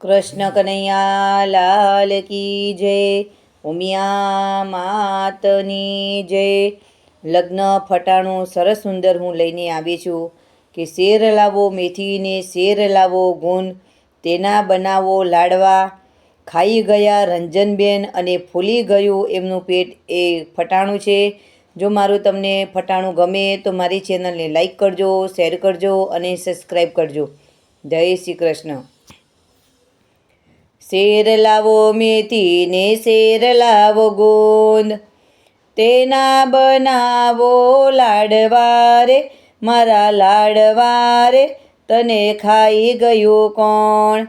કૃષ્ણ કનૈયા લાલ કી જય, ઉમિયા માતની જય. લગ્ન ફટાણું સરસ સુંદર હું લઈને આવી છું કે શેર લાવો મેથીને, શેર લાવો ગુણ, તેના બનાવો લાડવા. ખાઈ ગયા રંજનબેન અને ફૂલી ગયું એમનું પેટ એ ફટાણું છે. જો મારું તમને ફટાણું ગમે તો મારી ચેનલને લાઈક કરજો, શેર કરજો અને સબસ્ક્રાઈબ કરજો. જય શ્રી કૃષ્ણ. શેર લાવો મેથી ને શેર લાવો ગોંદ. તેના બનાવો લાડવારે, મારા લાડવારે, તને ખાઈ ગયું કોણ?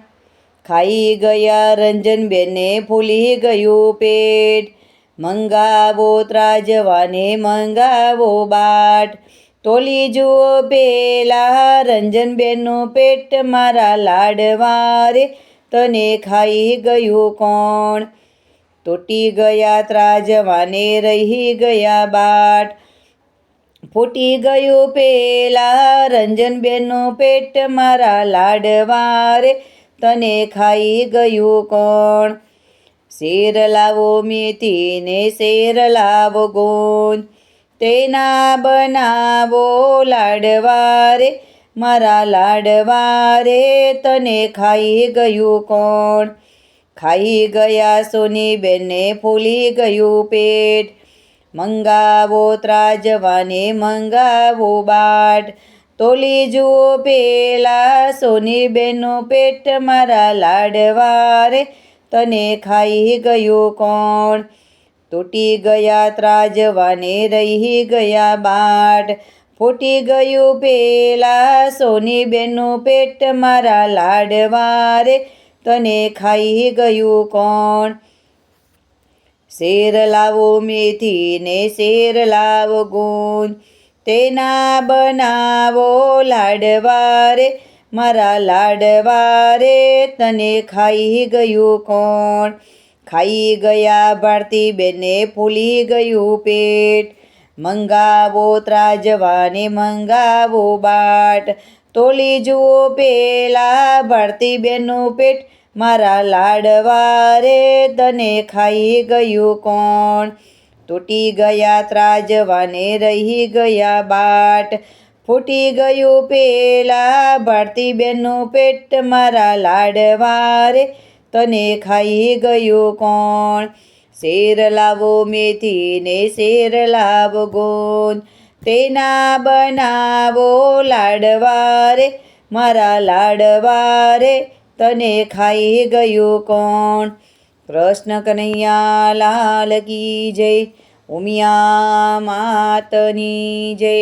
ખાઈ ગયા રંજનબેને, ફૂલી ગયું પેટ. મંગાવો ત્રાજવાને, મંગાવો બાટ. તોલી જુઓ પેલા રંજનબેનનું પેટ, મારા લાડવા રે તને ખાઈ ગયું કોણ? તૂટી ગયા ત્રાજવાને રહી ગયા બાટ. ફૂટી ગયું પેલા રંજનબેનનું પેટ મારા લાડવારે. તને ખાઈ ગયું કોણ? શેર લાવો મેથીને શેર લાવો ગોંદ. તેના બનાવો લાડવા રે મારા લાડવા રે તને ખાઈ ગયું કોણ? ખાઈ ગયા સોની બેને ફૂલી ગયું પેટ. મંગાવો ત્રાજવાને, મંગાવો બાટ. તોલી જુઓ પેલા સોની બેનનું પેટ. મારા લાડવા રે તને ખાઈ ગયું કોણ? તૂટી ગયા ત્રાજવાને, રહી ગયા બાટ. ફૂટી ગયું પેલા સોની બેનનું પેટ મારા લાડવા રે તને ખાઈ ગયું કોણ? શેર લાવો મેથી ને શેર લાવો ગુંદ તેના બનાવો લાડવા રે મારા લાડવા રે તને ખાઈ ગયું કોણ? ખાઈ ગયા ભારતી બેને ફૂલી ગયું પેટ મંગાવો ત્રાજવાને, મંગાવો બાટ. તોલી જુઓ પેલા ભારતી બેનનું પેટ. મારા લાડવા રે તને ખાઈ ગયું કોણ? તૂટી ગયા ત્રાજવાને રહી ગયા બાટ. ફૂટી ગયું પેલા ભારતી બેનનું પેટ. મારા લાડવા રે તને ખાઈ ગયું કોણ? શેર લાવો મેથી ને શેર લાવો ગોંદ તેના બનાવો લાડવારે, મારા લાડવારે, તને ખાઈ ગયું કોણ? કૃષ્ણ કનૈયા લાલ કી જય, ઉમિયા માતની જય.